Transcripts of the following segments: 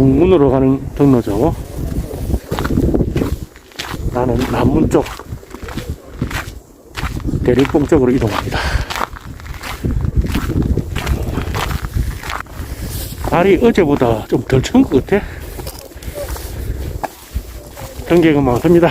동문으로 가는 경로죠. 나는 남문 쪽 대륙봉 쪽으로 이동합니다. 날이 어제보다 좀 덜 추운 것 같아. 경계가 많습니다.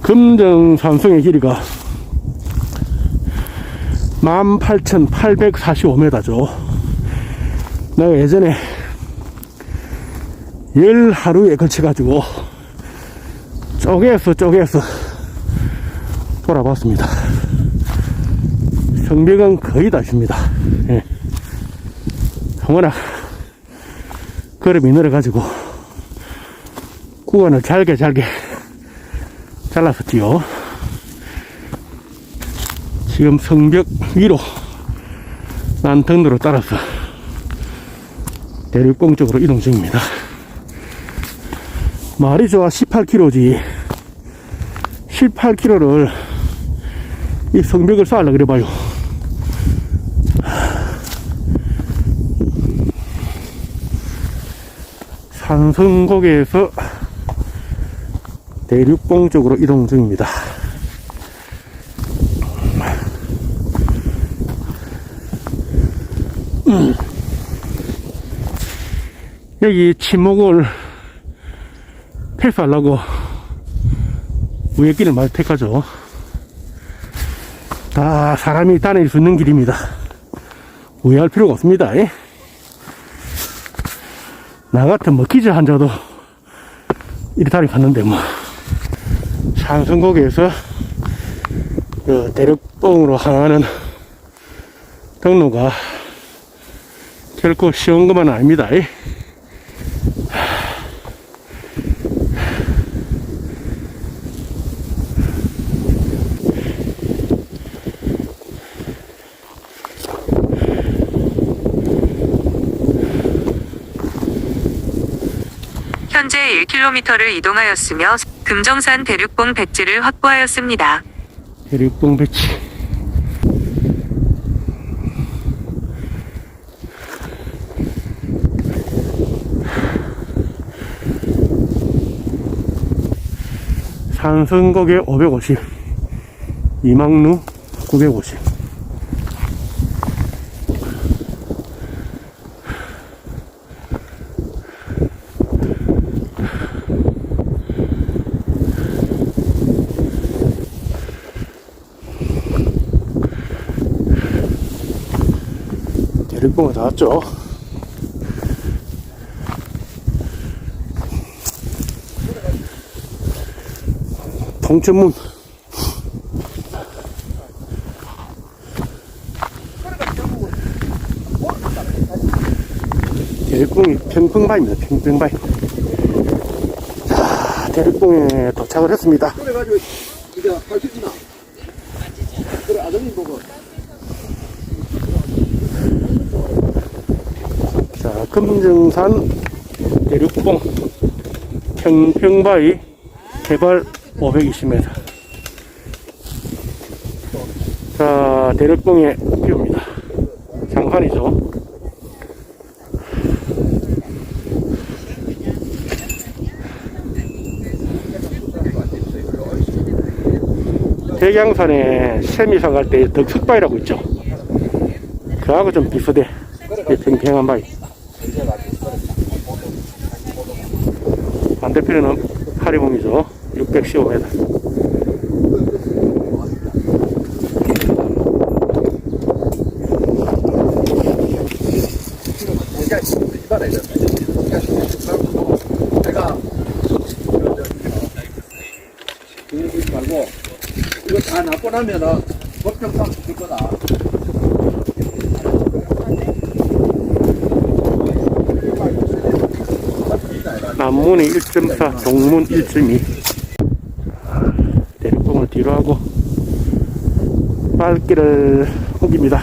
금정 산성의 길이가 18,845m죠. 내가 예전에 열 하루에 걸쳐가지고 쪼개서 쪼개서 돌아봤습니다. 성벽은 거의 다십니다. 예. 워낙 걸음이 늘어가지고 구간을 잘게 잘게 뛰어 지금 성벽 위로 난등로로 따라서 대륙봉 쪽으로 이동 중입니다. 말이 좋아 18km지 18km를 이 성벽을 쌓으려 그래 봐요. 산성곡에서 대륙봉 쪽으로 이동 중입니다. 여기 침묵을 패스하려고 위에 길을 많이 택하죠. 다 사람이 다닐 수 있는 길입니다. 우회할 필요가 없습니다. 예? 나 같은 뭐 기자 환자도 이리 다리 갔는데 뭐 산성곡에서 그 대륙봉으로 향하는 경로가 결코 쉬운 것만 아닙니다. 예? 현재 1km를 이동하였으며 금정산 대륙봉 백지를 확보하였습니다. 대륙봉 배치. 산성곡에 550, 이망루 950. 다 왔죠. 동천문 대륙봉이 평평바입니다. 평평바위. 자, 대륙봉에 도착을 했습니다. 그래가지고 이제 있나? 그래 아드님 보고 자, 금정산 대륙봉 평평바위 해발 520m. 자, 대륙봉의 뷰입니다. 장판이죠. 대양산에 세미산 갈 때 덕석바위라고 있죠. 그하고 좀 비슷해. 이 평평한 바위. 반대편에는 하리봉이죠. 615m. 이게 이발해 내가 이거 다 납고 나면은 법정상 붙을 거다 남문이 1.4, 동문 1.2. 대륙봉을 뒤로 하고 빨길을 옮깁니다.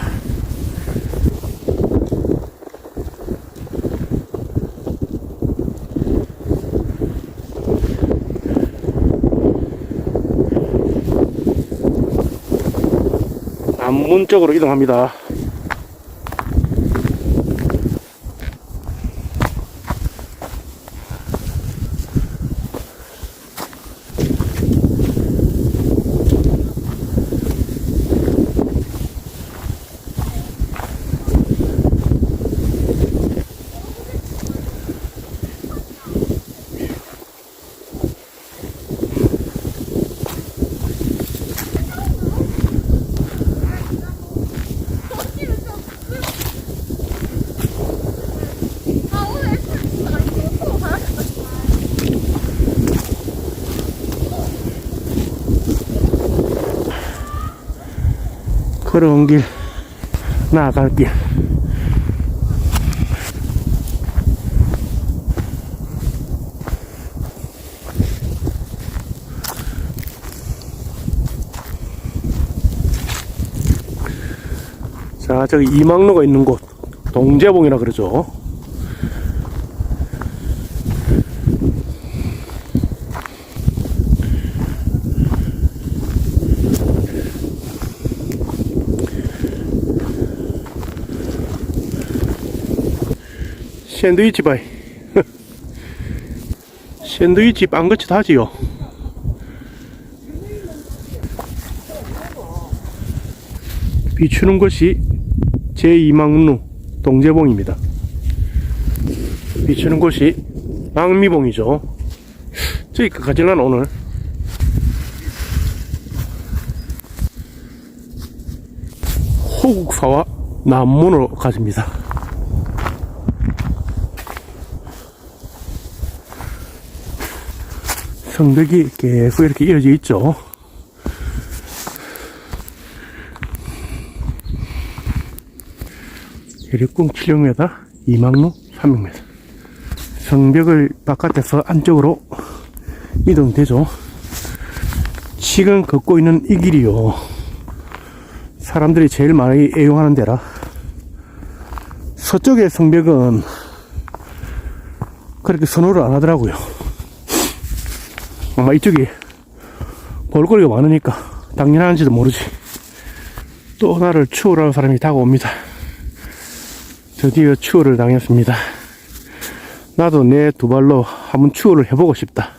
남문 쪽으로 이동합니다. 걸어온 길, 나아갈 길. 자, 저기 이망로가 있는 곳, 동재봉이라 그러죠. 샌드위치 바이. 샌드위치 빵같이 다지요. 비추는 곳이 제2망루 동재봉입니다. 비추는 곳이 망미봉이죠. 저기 가질란 오늘. 호국사와 남문으로 가집니다. 성벽이 계속 이렇게 이어져 있죠. 대륙궁 700m, 이망로 300m. 성벽을 바깥에서 안쪽으로 이동되죠. 지금 걷고 있는 이 길이요. 사람들이 제일 많이 애용하는 데라. 서쪽의 성벽은 그렇게 선호를 안 하더라고요. 아마 이쪽이 볼거리가 많으니까 당연한지도 모르지. 또 나를 추월하는 사람이 다가옵니다. 드디어 추월을 당했습니다. 나도 내 두 발로 한번 추월을 해보고 싶다.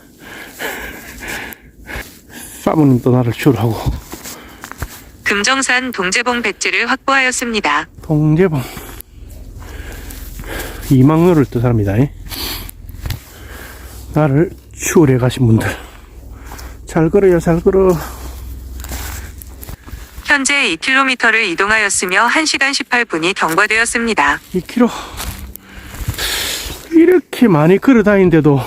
사모님도 나를 추월하고 금정산 동재봉 백지를 확보하였습니다. 동재봉 이망로를 뜻합니다. 나를 추월해 가신 분들 잘 걸어요 잘 걸어. 현재 2km를 이동하였으며 1시간 18분이 경과되었습니다. 2km 이렇게 많이 걸어 다니는데도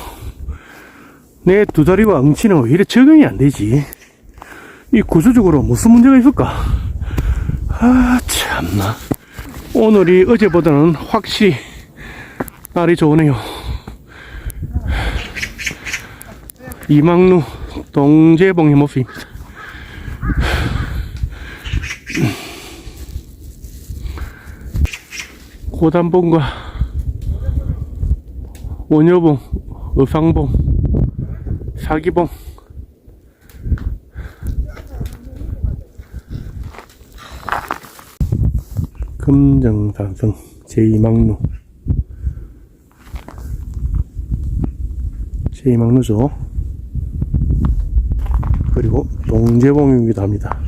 내 두 다리와 엉치는 왜 이래 적응이 안 되지. 이 구조적으로 무슨 문제가 있을까? 아 참나. 오늘이 어제보다는 확실히 날이 좋으네요. 이망루 동재봉의 모습입니다 고단봉과 원효봉, 의상봉, 사기봉. 금정산성 제2망루. 제2망루죠 그리고 동재봉이기도 합니다.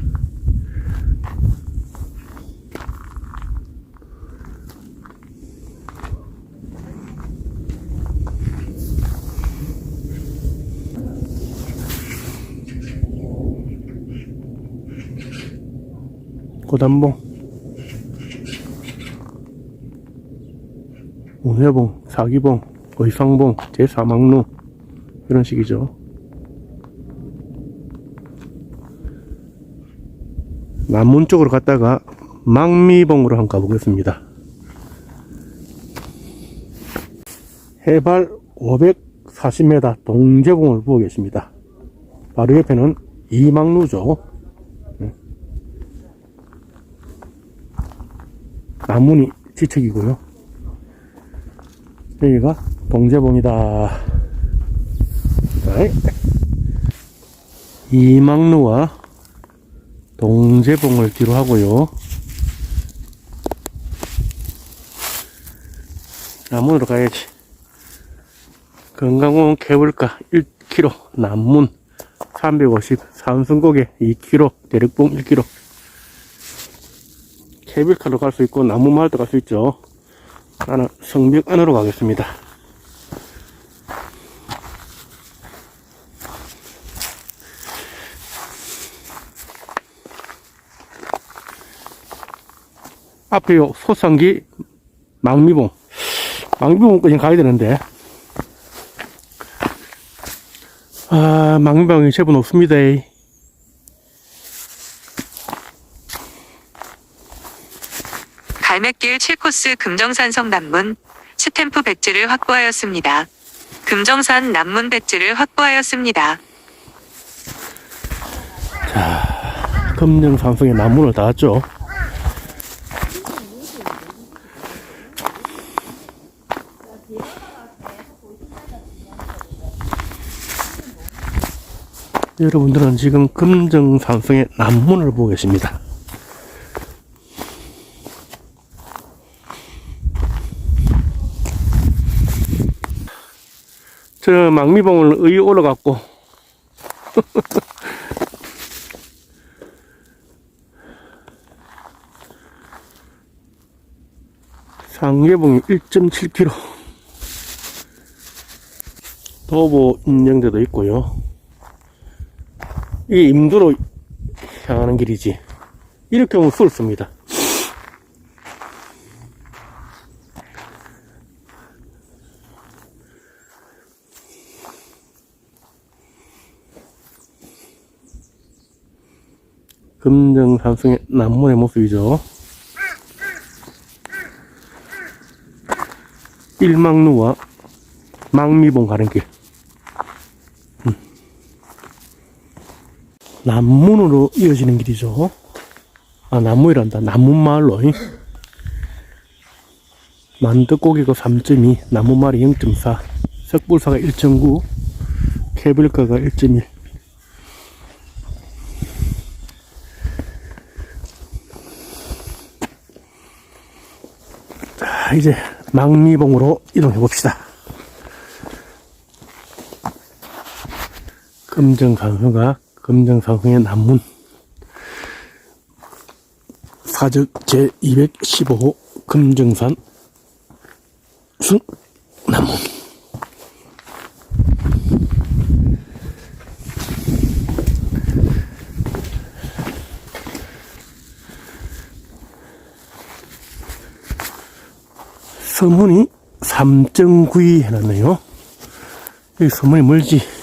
고단봉. 운해봉, 사기봉, 의상봉, 제4망루. 이런 식이죠 남문 쪽으로 갔다가 망미봉으로 한번 가보겠습니다. 해발 540m 동제봉을 보고 계십니다. 바로 옆에는 이망루죠. 나문이 지척이고요. 여기가 동재봉이다. 이망루와 동제봉을 뒤로 하고요. 남문으로 가야지. 건강공원 케이블카 1km, 남문 350, 삼순고개 2km, 대륙봉 1km. 케이블카로 갈 수 있고 남문마을도 갈 수 있죠. 나는 성벽 안으로 가겠습니다. 앞에 요 소상기 망미봉 망미봉까지 가야 되는데 아 망미봉이 제법 높습니다 갈매길 7코스 금정산성 남문 스탬프 배지를 확보하였습니다. 금정산 남문 배지를 확보하였습니다. 금정산성의 남문을 닿았죠 여러분들은 지금 금정산성의 남문을 보고 계십니다. 저 망미봉을 의 올라갔고. 상계봉이 1.7km 도보 인정대도 있고요 이게 임도로 향하는 길이지 이렇게 오면 쏠습니다 금정산성의 남문의 모습이죠 일망루와 망미봉 가는 길. 남문으로 이어지는 길이죠. 아, 남문이란다. 남문마을로. 잉? 만두고기가 3.2, 나무말이 0.4, 석불사가 1.9, 케이블카가 1.1. 자, 이제 망미봉으로 이동해 봅시다. 금정산성과 금정산성의 남문 사적 제215호 금정산 숭 남문 서문이 3.9위 해놨네요. 여기 서문이 멀지.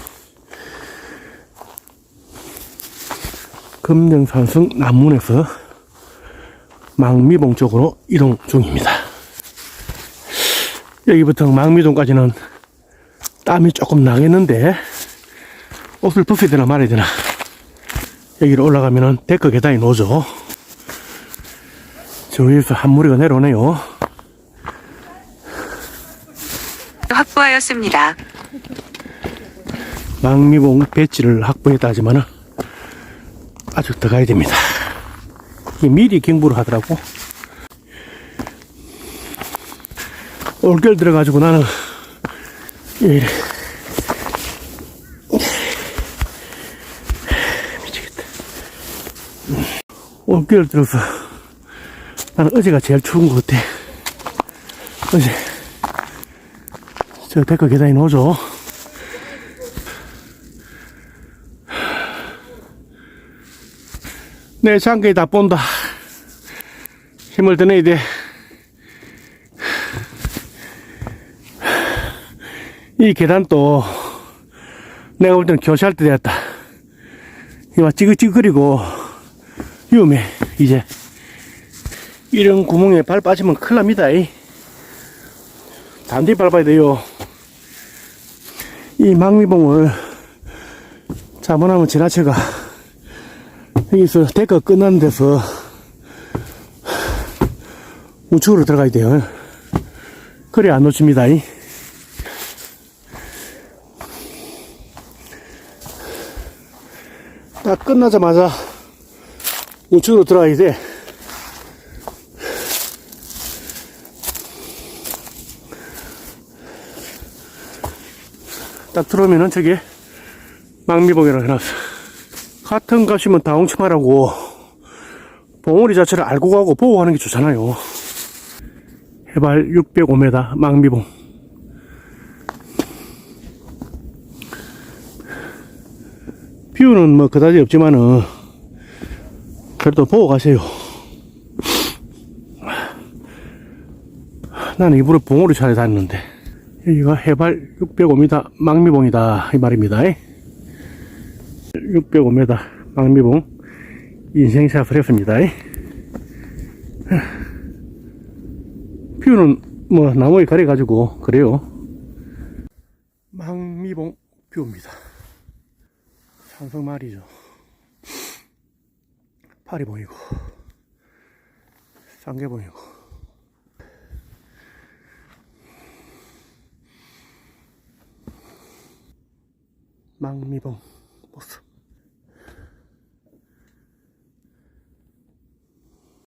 금정산성 남문에서 망미봉 쪽으로 이동 중입니다. 여기부터 망미동까지는 땀이 조금 나겠는데 옷을 벗어야 되나 말아야 되나 여기로 올라가면은 데크 계단이 노죠. 저 위에서 한 무리가 내려오네요. 확보하였습니다. 망미봉 배지를 확보했다 하지만은 아직 더 가야 됩니다. 미리 경보를 하더라고. 올겨울 들어가지고 나는 이래 미치겠다. 올겨울 들어서 나는 어제가 제일 추운 것 같아. 어제 저 데크 계단이 노죠. 내 장기에 다 본다. 힘을 더 내야 돼. 이 계단도 내가 볼 때는 교시할 때 되었다. 이거 찌긋찌긋거리고 위험해, 이제. 이런 구멍에 발 빠지면 큰일 납니다. 이. 단디 밟아야 돼요. 이 망미봉을 잘못하면 지나쳐가. 여기서 데크가 끝난 데서 우측으로 들어가야 돼요. 그래 안 놓칩니다. 딱 끝나자마자 우측으로 들어가야 돼. 딱 들어오면은 저게 망미봉이라고 해놨어. 같은 값이면 다 엉청하라고 봉우리 자체를 알고 가고 보고 가는 게 좋잖아요. 해발 605m 망미봉. 뷰는 뭐 그다지 없지만은 그래도 보고 가세요. 나는 일부러 봉우리 차에 다녔는데 여기가 해발 605m 망미봉이다 이 말입니다. 605m 망미봉 인생샷을 했습니다. 뷰는 뭐 나무에 가려가지고 그래요. 망미봉 뷰입니다. 산성 말이죠. 팔이 보이고 쌍게 보이고 망미봉 모습